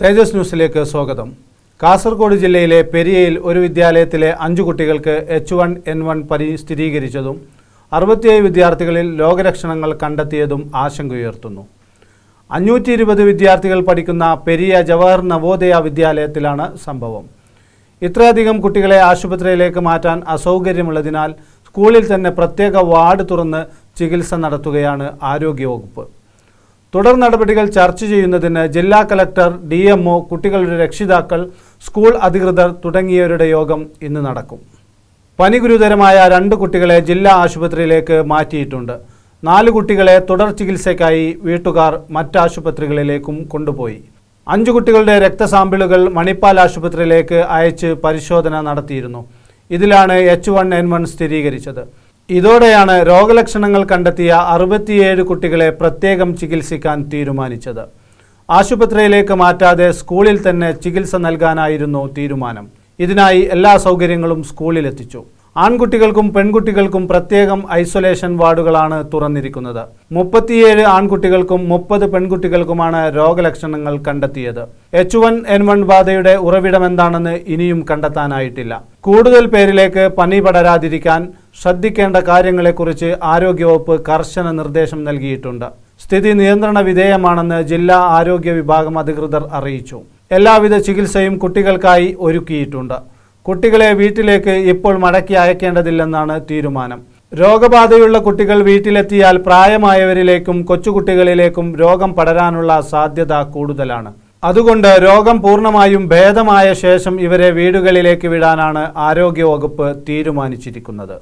തേജസ് ന്യൂസിലേക്ക് സ്വാഗതം. കാസർഗോഡ് ജില്ലയിലെ പെരിയയിൽ ഒരു വിദ്യാലയത്തിലെ അഞ്ചു കുട്ടികൾക്ക് എച്ച് വൺ എൻ വൺ പരി സ്ഥിരീകരിച്ചതും അറുപത്തിയേഴ് വിദ്യാർത്ഥികളിൽ രോഗലക്ഷണങ്ങൾ കണ്ടെത്തിയതും ആശങ്കയുയർത്തുന്നു. അഞ്ഞൂറ്റി ഇരുപത് വിദ്യാർത്ഥികൾ പഠിക്കുന്ന പെരിയ ജവഹർ നവോദയ വിദ്യാലയത്തിലാണ് സംഭവം. ഇത്രയധികം കുട്ടികളെ ആശുപത്രിയിലേക്ക് മാറ്റാൻ അസൗകര്യമുള്ളതിനാൽ സ്കൂളിൽ തന്നെ പ്രത്യേക വാർഡ് തുറന്ന് ചികിത്സ നടത്തുകയാണ് ആരോഗ്യവകുപ്പ്. തുടർ നടപടികൾ ചർച്ച ചെയ്യുന്നതിന് ജില്ലാ കലക്ടർ ഡി കുട്ടികളുടെ രക്ഷിതാക്കൾ സ്കൂൾ അധികൃതർ തുടങ്ങിയവരുടെ യോഗം ഇന്ന് നടക്കും. പനി ഗുരുതരമായ രണ്ട് കുട്ടികളെ ജില്ലാ ആശുപത്രിയിലേക്ക് മാറ്റിയിട്ടുണ്ട്. നാല് കുട്ടികളെ തുടർ ചികിത്സയ്ക്കായി വീട്ടുകാർ മറ്റാശുപത്രികളിലേക്കും കൊണ്ടുപോയി. അഞ്ചു കുട്ടികളുടെ രക്തസാമ്പിളുകൾ മണിപ്പാൽ ആശുപത്രിയിലേക്ക് അയച്ച് പരിശോധന നടത്തിയിരുന്നു. ഇതിലാണ് എച്ച് വൺ എൻ വൺ സ്ഥിരീകരിച്ചത്. ഇതോടെയാണ് രോഗലക്ഷണങ്ങൾ കണ്ടെത്തിയ അറുപത്തിയേഴ് കുട്ടികളെ പ്രത്യേകം ചികിത്സിക്കാൻ തീരുമാനിച്ചത്. ആശുപത്രിയിലേക്ക് മാറ്റാതെ സ്കൂളിൽ തന്നെ ചികിത്സ നൽകാനായിരുന്നു തീരുമാനം. ഇതിനായി എല്ലാ സൗകര്യങ്ങളും സ്കൂളിലെത്തിച്ചു. ആൺകുട്ടികൾക്കും പെൺകുട്ടികൾക്കും പ്രത്യേകം ഐസൊലേഷൻ വാർഡുകളാണ് തുറന്നിരിക്കുന്നത്. മുപ്പത്തിയേഴ് ആൺകുട്ടികൾക്കും മുപ്പത് പെൺകുട്ടികൾക്കുമാണ് രോഗലക്ഷണങ്ങൾ കണ്ടെത്തിയത്. എച്ച് വൺ എൻ വൺ ബാധയുടെ ഉറവിടമെന്താണെന്ന് ഇനിയും കണ്ടെത്താനായിട്ടില്ല. കൂടുതൽ പേരിലേക്ക് പനി പടരാതിരിക്കാൻ ശ്രദ്ധിക്കേണ്ട കാര്യങ്ങളെക്കുറിച്ച് ആരോഗ്യവകുപ്പ് കർശന നിർദ്ദേശം നൽകിയിട്ടുണ്ട്. സ്ഥിതി നിയന്ത്രണ വിധേയമാണെന്ന് ജില്ലാ ആരോഗ്യ വിഭാഗം അധികൃതർ അറിയിച്ചു. എല്ലാവിധ ചികിത്സയും കുട്ടികൾക്കായി ഒരുക്കിയിട്ടുണ്ട്. കുട്ടികളെ വീട്ടിലേക്ക് ഇപ്പോൾ മടക്കി അയക്കേണ്ടതില്ലെന്നാണ് തീരുമാനം. രോഗബാധയുള്ള കുട്ടികൾ വീട്ടിലെത്തിയാൽ പ്രായമായവരിലേക്കും കൊച്ചുകുട്ടികളിലേക്കും രോഗം പടരാനുള്ള സാധ്യത കൂടുതലാണ്. അതുകൊണ്ട് രോഗം പൂർണമായും ഭേദമായ ശേഷം ഇവരെ വീടുകളിലേക്ക് വിടാനാണ് ആരോഗ്യവകുപ്പ് തീരുമാനിച്ചിരിക്കുന്നത്.